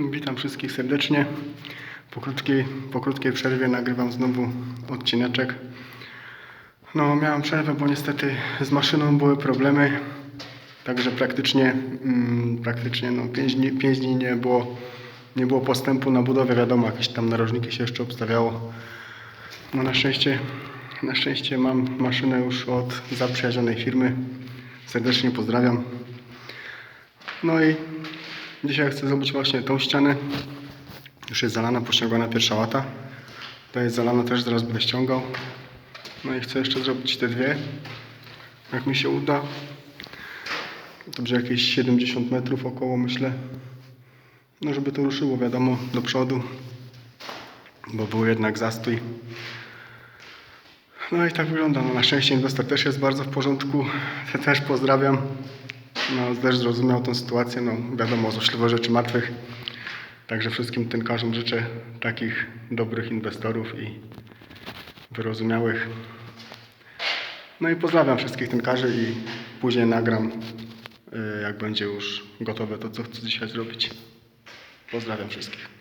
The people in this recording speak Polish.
Witam wszystkich serdecznie. Po krótkiej, po krótkiej przerwie nagrywam znowu odcineczek. No, miałem przerwę, bo niestety z maszyną były problemy. Także praktycznie, mm, praktycznie no, 5 dni, pięć dni nie, było, nie było postępu na budowie. Wiadomo, jakieś tam narożniki się jeszcze obstawiało. No na szczęście, na szczęście mam maszynę już od zaprzyjaźnionej firmy. Serdecznie pozdrawiam. No i dzisiaj chcę zrobić właśnie tą ścianę. Już jest zalana, pościągana pierwsza łata. To jest zalana też, zaraz będę ściągał. No i chcę jeszcze zrobić te dwie. Jak mi się uda. To będzie jakieś 70 metrów około myślę. No żeby to ruszyło wiadomo do przodu. Bo był jednak zastój. No i tak wygląda. No, na szczęście inwestor też jest bardzo w porządku. Te też pozdrawiam. No, też zrozumiał tą sytuację. No, wiadomo, złośliwe rzeczy martwych. Także wszystkim tynkarzom życzę takich dobrych inwestorów i wyrozumiałych. No i pozdrawiam wszystkich tynkarzy i później nagram, y, jak będzie już gotowe to, co chcę dzisiaj zrobić. Pozdrawiam wszystkich.